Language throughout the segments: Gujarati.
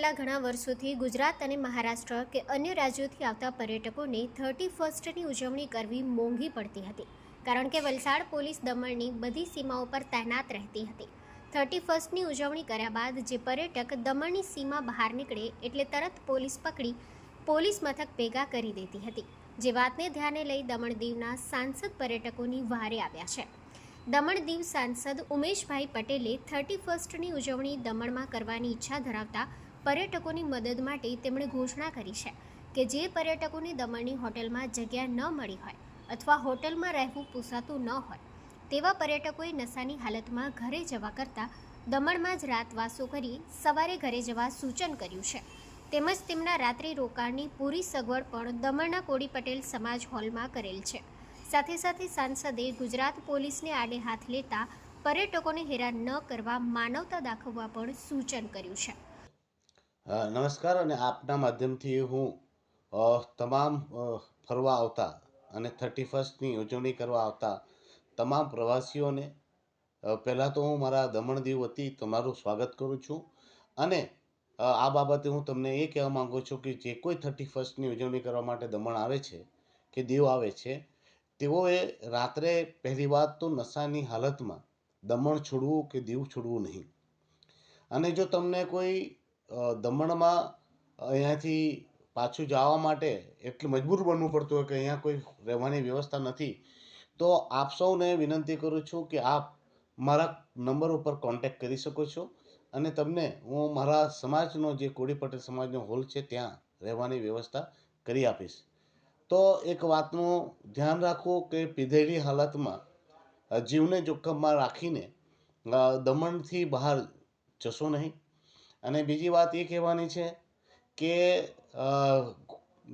છેલ્લા ઘણા વર્ષોથી ગુજરાત અને મહારાષ્ટ્ર કે અન્ય રાજ્યોથી આવતા પર્યટકોને થર્ટી ફર્સ્ટની ઉજવણી કરવી મોંઘી પડતી હતી. કારણ કે વલસાડ પોલીસ દમણની બધી સીમાઓ પર તૈનાત રહેતી હતી. થર્ટી ફર્સ્ટની ઉજવણી કર્યા બાદ જે પર્યટક દમણની સીમા બહાર નીકળે એટલે તરત પોલીસ પકડી પોલીસ મથક ભેગા કરી દેતી હતી. જે વાતને ધ્યાને લઈ દમણ દીવના સાંસદ પર્યટકોની વારે આવ્યા છે. દમણ દીવ સાંસદ ઉમેશભાઈ પટેલે થર્ટી ફર્સ્ટની ઉજવણી દમણમાં કરવાની ઈચ્છા ધરાવતા પર્યટકોની મદદ માટે તેમણે ઘોષણા કરી છે કે જે પર્યટકોને દમણની હોટલમાં જગ્યા ન મળી હોય અથવા હોટલમાં રહેવું પોસાતું ન હોય, તેવા પર્યટકોએ નશાની હાલતમાં ઘરે જવા કરતાં દમણમાં જ રાતવાસો કરી સવારે ઘરે જવા સૂચન કર્યું છે. તેમજ તેમના રાત્રિ રોકાણની પૂરી સગવડ પણ દમણના કોડી પટેલ સમાજ હોલમાં કરેલ છે. સાથે સાથે સાંસદે ગુજરાત પોલીસને આડે હાથ લેતા પર્યટકોને હેરાન ન કરવા માનવતા દાખવવા પણ સૂચન કર્યું છે. નમસ્કાર અને આપના માધ્યમથી હું તમામ ફરવા આવતા અને થર્ટી ફર્સ્ટની ઉજવણી કરવા આવતા તમામ પ્રવાસીઓને પહેલાં તો હું મારા દમણ દીવ વતી તમારું સ્વાગત કરું છું અને આ બાબતે હું તમને એ કહેવા માંગુ છું કે જે કોઈ થર્ટી ફર્સ્ટની ઉજવણી કરવા માટે દમણ આવે છે કે દીવ આવે છે, તેઓએ રાત્રે પહેલી વાત તો નશાની હાલતમાં દમણ છોડવું કે દીવ છોડવું નહીં. અને જો તમને કોઈ દમણમાં અહીંયાથી પાછું જવા માટે એટલે મજબૂર બનવું પડતું હોય કે અહીંયા કોઈ રહેવાની વ્યવસ્થા નથી. તો આપ સૌને વિનંતી કરું છું કે આપ મારા નંબર ઉપર કોન્ટેક્ટ કરી શકો છો અને તમને હું મારા સમાજનો જે કોળી પટેલ સમાજનો હોલ છે ત્યાં રહેવાની વ્યવસ્થા કરી આપીશ. તો એક વાતનું ધ્યાન રાખવું કે પીધેલી હાલતમાં જીવને જોખમમાં રાખીને દમણથી બહાર જશો નહીં. અને બીજી વાત એ કહેવાની છે કે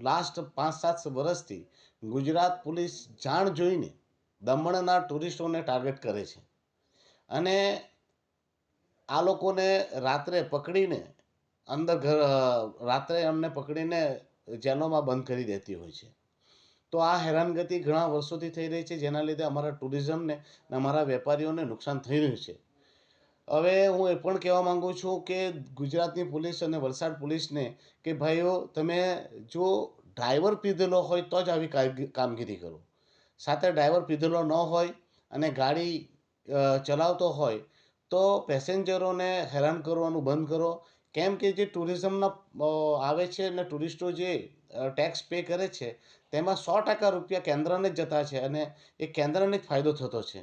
લાસ્ટ પાંચ સાત વર્ષથી ગુજરાત પોલીસ જાણ જોઈને દમણના ટુરિસ્ટોને ટાર્ગેટ કરે છે. અને આ લોકોને રાત્રે પકડીને અંદર ઘર રાત્રે અમને પકડીને જેલોમાં બંધ કરી દેતી હોય છે. તો આ હેરાનગતિ ઘણા વર્ષોથી થઈ રહી છે, જેના લીધે અમારા ટુરિઝમને અને અમારા વેપારીઓને નુકસાન થઈ રહ્યું છે. હવે હું એ પણ કહેવા માગું છું કે ગુજરાતની પોલીસ અને વલસાડ પોલીસને કે ભાઈઓ, તમે જો ડ્રાઈવર પીધેલો હોય તો જ આવી કામગીરી કરો. સાથે ડ્રાઈવર પીધેલો ન હોય અને ગાડી ચલાવતો હોય તો પેસેન્જરોને હેરાન કરવાનું બંધ કરો. કેમ કે જે ટુરિઝમના આવે છે અને ટુરિસ્ટો જે ટેક્સ પે કરે છે, તેમાં સો ટકા રૂપિયા કેન્દ્રને જ જતા છે અને એ કેન્દ્રને જ ફાયદો થતો છે.